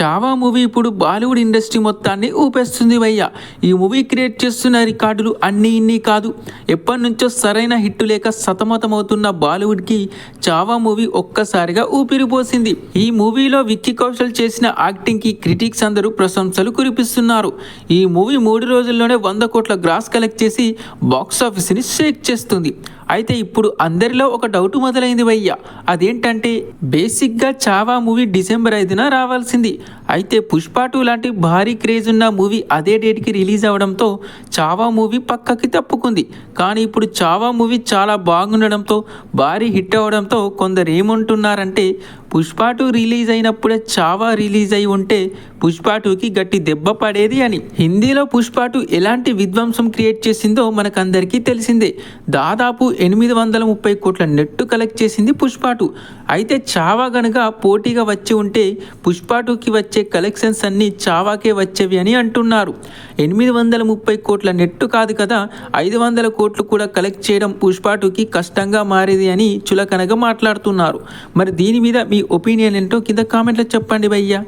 Chhaava movie ఇప్పుడు Bollywood industry మొత్తాన్ని ఊపేస్తుంది వయ్య ఈ మూవీ క్రియేట్ చేస్తున్న రికార్డులు అన్నీ ఇన్ని కాదు. ఎప్పటి నుంచో సరైన హిట్ లేక సతమతమవుతున్న బాలీవుడ్కి చావా మూవీ ఒక్కసారిగా ఊపిరిపోసింది. ఈ మూవీలో విక్కీ కౌశల్ చేసిన యాక్టింగ్కి క్రిటిక్స్ అందరూ ప్రశంసలు కురిపిస్తున్నారు. ఈ మూవీ మూడు రోజుల్లోనే వంద కోట్ల గ్రాస్ కలెక్ట్ చేసి బాక్స్ ఆఫీస్ని షేక్ చేస్తుంది. అయితే ఇప్పుడు అందరిలో ఒక డౌట్ మొదలైంది వయ్య అదేంటంటే బేసిక్గా చావా మూవీ డిసెంబర్ ఐదున రావాల్సింది. అయితే పుష్ప టూ లాంటి భారీ క్రేజ్ ఉన్న మూవీ అదే డేట్కి రిలీజ్ అవడంతో చావా మూవీ పక్కకి తప్పుకుంది. కానీ ఇప్పుడు చావా మూవీ చాలా బాగుండడంతో భారీ హిట్ అవడంతో కొందరు ఏమంటున్నారంటే పుష్ప టూ రిలీజ్ అయినప్పుడే చావా రిలీజ్ అయి ఉంటే పుష్ప టూకి గట్టి దెబ్బ పడేది అని. హిందీలో పుష్ప టూ ఎలాంటి విధ్వంసం క్రియేట్ చేసిందో మనకందరికీ తెలిసిందే. దాదాపు ఎనిమిది వందల ముప్పై కోట్ల నెట్టు కలెక్ట్ చేసింది పుష్ప టూ. అయితే చావా గనుక పోటీగా వచ్చి ఉంటే పుష్ప టూకి వచ్చే కలెక్షన్స్ అన్నీ చావాకే వచ్చేవి అని అంటున్నారు. ఎనిమిది వందల ముప్పై కోట్ల నెట్టు కాదు కదా ఐదు వందల కోట్లు కూడా కలెక్ట్ చేయడం పుష్పాటుకి కష్టంగా మారేది అని చులకనగా మాట్లాడుతున్నారు. మరి దీని మీద మీ ఒపీనియన్ ఏంటో కింద కామెంట్లో చెప్పండి భయ్యా.